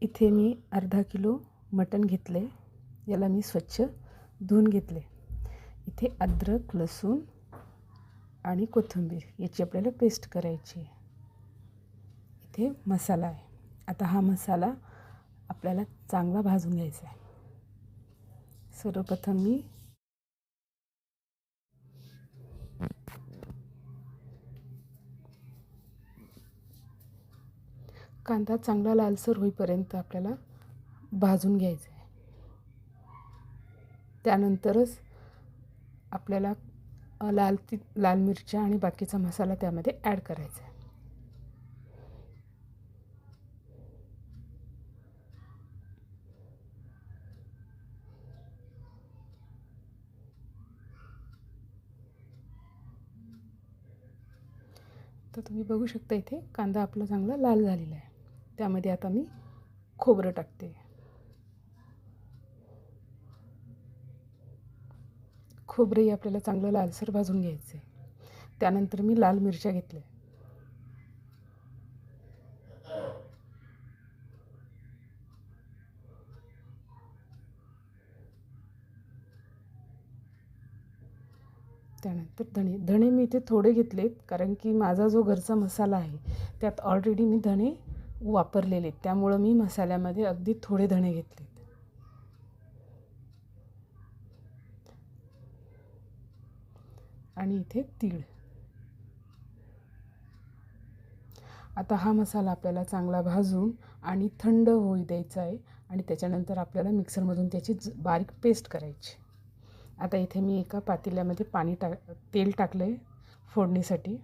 इथे मी अर्धा किलो मटण घेतले. याला मी स्वच्छ धुवून घेतले. इथे अद्रक लसूण आणि कोथिंबीर याची आपल्याला पेस्ट करायची आहे. इथे मसाला आहे. आता हा मसाला आपल्याला चांगला भाजून घ्यायचा आहे. सर्वप्रथम मी कांदा चांगला लालसर होईपर्यंत आपल्याला भाजून घ्यायचा आहे त्यानंतरच आपल्याला लाल ती लाल मिरच्या आणि बाकीचा मसाला त्यामध्ये ॲड करायचा आहे तर तुम्ही बघू शकता इथे कांदा आपला चांगला लाल झालेला आहे. त्यामध्ये आता मी खोबरं टाकते. खोबरंही आपल्याला चांगलं लालसर भाजून घ्यायचं आहे त्यानंतर मी लाल मिरच्या घेतल्या. त्यानंतर धणे धणे मी इथे थोडे घेतलेत कारण की माझा जो घरचा मसाला आहे त्यात ऑलरेडी मी धणे वापरलेले आहेत. त्यामुळं मी मसाल्यामध्ये अगदी थोडे धणे घेतलेत. आणि इथे तीळ. आता हा मसाला आपल्याला चांगला भाजून आणि थंड होई द्यायचा आहे आणि त्याच्यानंतर आपल्याला मिक्सरमधून त्याची बारीक पेस्ट करायची. आता इथे मी एका पातेल्यामध्ये पाणी टाक तेल टाकलं आहे फोडणीसाठी.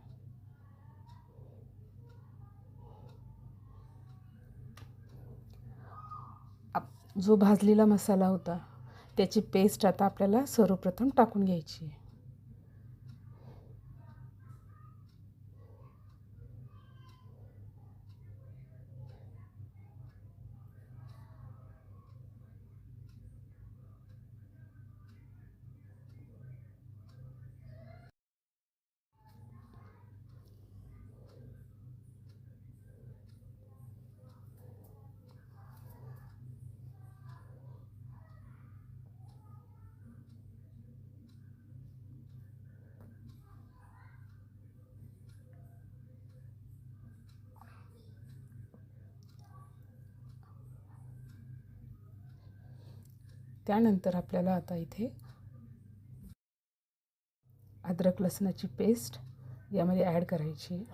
जो भाजलेला मसाला होता त्याची पेस्ट आता आपल्याला सर्वप्रथम टाकून घ्यायची आहे. त्यानंतर आपल्याला आता इथे अद्रक लसणाची पेस्ट यामध्ये ॲड करायची.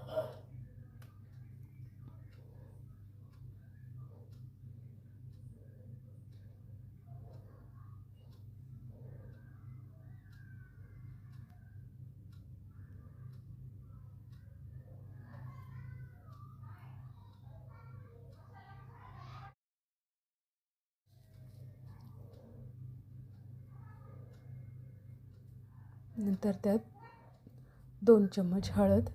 नंतर त्यात दोन चम्मच हळद.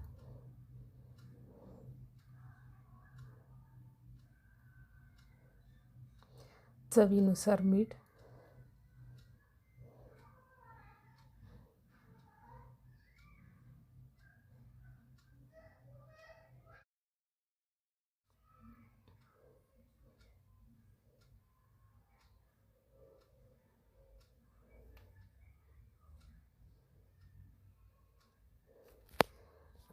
चवीनुसार मीठ.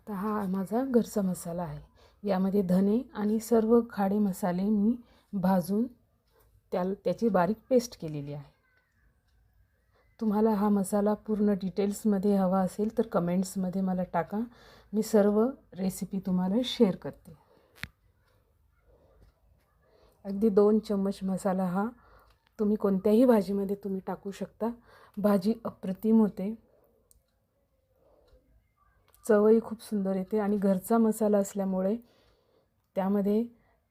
तर हा माझा घरचा मसाला आहे. यामध्ये धने आणि सर्व खाडे मसाले मी भाजून त्या त्याची बारीक पेस्ट केलेली आहे. तुम्हाला हा मसाला पूर्ण डिटेल्समध्ये हवा असेल तर कमेंट्समध्ये मला टाका. मी सर्व रेसिपी तुम्हाला शेअर करते. अगदी दोन चम्मच मसाला हा तुम्ही कोणत्याही भाजीमध्ये तुम्ही टाकू शकता. भाजी अप्रतिम होते. चवही खूप सुंदर येते आणि घरचा मसाला असल्यामुळे त्यामध्ये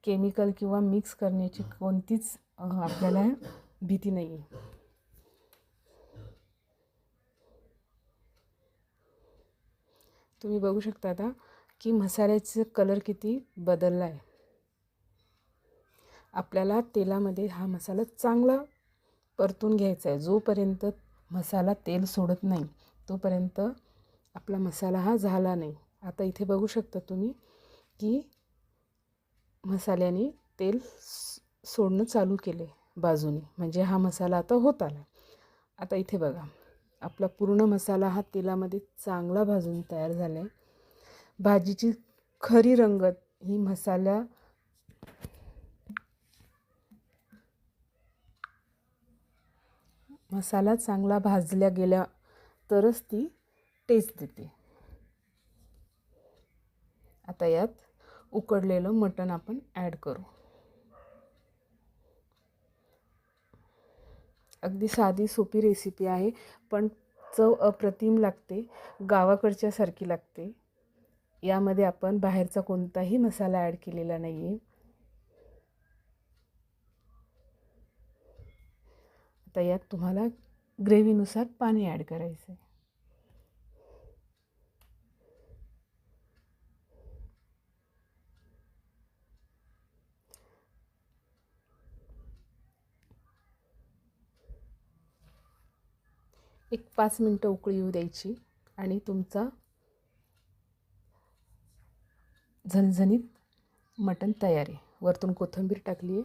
केमिकल किंवा मिक्स करण्याची कोणतीच आपल्याला भीती नाही आहे तुम्ही बघू शकता आता की मसाल्याचं कलर किती बदलला आहे आपल्याला तेलामध्ये हा मसाला चांगला परतून घ्यायचा आहे जोपर्यंत मसाला तेल सोडत नाही तोपर्यंत आपला मसाला हा झाला नाही. आता इथे बघू शकता तुम्ही की मसाल्याने तेल सोडणं चालू केले बाजूने. म्हणजे हा मसाला आता होत आला. आता इथे बघा. आपला पूर्ण मसाला हा तेलामध्ये चांगला भाजून तयार झाला आहे भाजीची खरी रंगत ही मसाल्या मसाला चांगला भाजल्या गेल्या तरच ती टेस्ट देते. आता यात उकडलेलं मटण आपण ॲड करू. अगदी साधी सोपी रेसिपी आहे पण चव अप्रतिम लागते गावाकडच्यासारखी लागते. यामध्ये आपण बाहेरचा कोणताही मसाला ॲड केलेला नाही आहे आता यात तुम्हाला ग्रेव्हीनुसार पाणी ॲड करायचं आहे एक पाच मिनटं उकळी येऊ द्यायची आणि तुमचा झणझणीत मटण तयार आहे. वरतून कोथिंबीर टाकली आहे